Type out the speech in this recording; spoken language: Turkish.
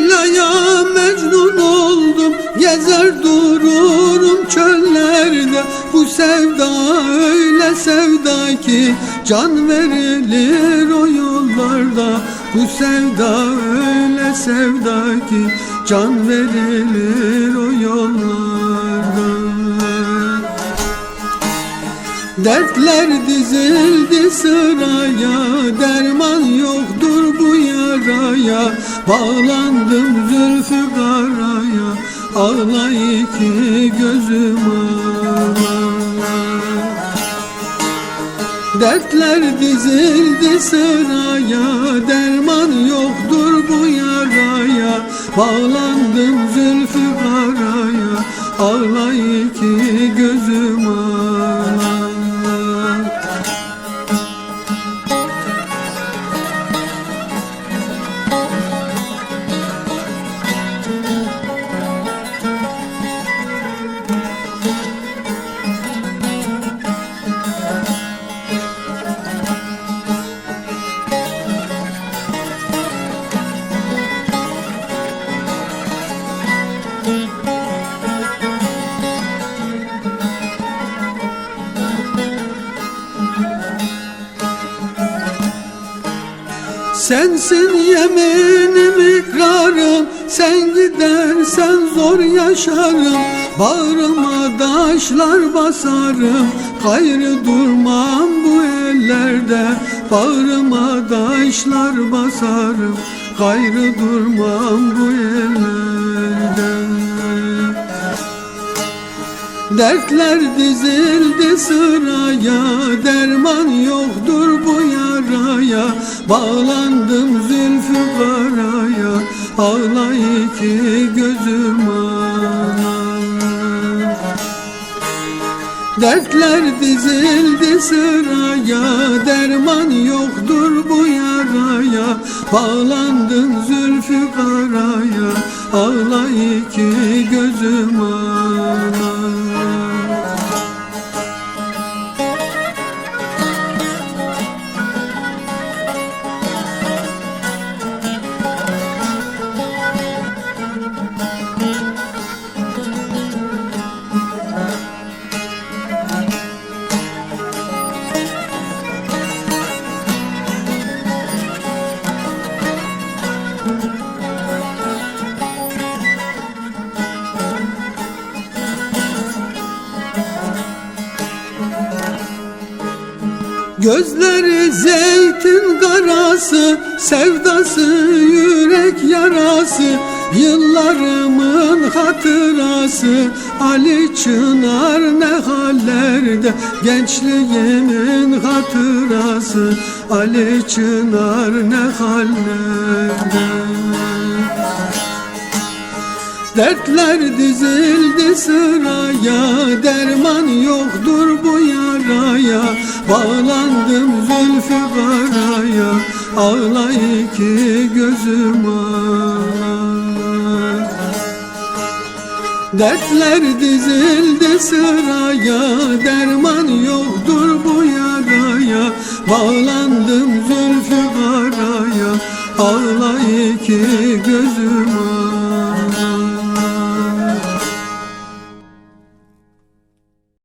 Leyla'ya mecnun oldum. Gezer dururum çöllerde. Bu sevda öyle sevda ki Can verilir o yollarda. Bu sevda öyle sevda ki Can verilir o yollarda. Dertler dizildi sıraya bu yaraya Bağlandım zülfü karaya Ağla iki gözüm ağla Dertler dizildi sıraya Derman yoktur bu yaraya Bağlandım zülfü karaya Ağla iki gözüm ağla Sensin yeminim ikrarım Sen gidersen zor yaşarım. Bağrıma taşlar basarım Gayrı durmam bu ellerde. Bağrıma taşlar basarım Gayrı durmam bu ellerde Dertler dizildi sıraya Derman yoktur bu yaraya. Bağlandım zülfü karaya Ağla iki gözüm Dertler dizildi sıraya Derman yoktur bu yaraya. Bağlandım zülfü karaya Ağla iki gözüm ağla Gözleri zeytin karası Sevdası yürek yarası Yıllarımın hatırası. Ali Çınar ne hallerde Gençliğimin hatırası. Ali Çınar ne hallerde. Dertler dizildi sıraya Derman yoktur bu yaraya. Bağlandım zülfü karaya Ağla iki gözüm ağla Dertler dizildi sıraya. Derman yoktur bu yaraya. Bağlandım zülfü karaya Ağla iki gözüm ağla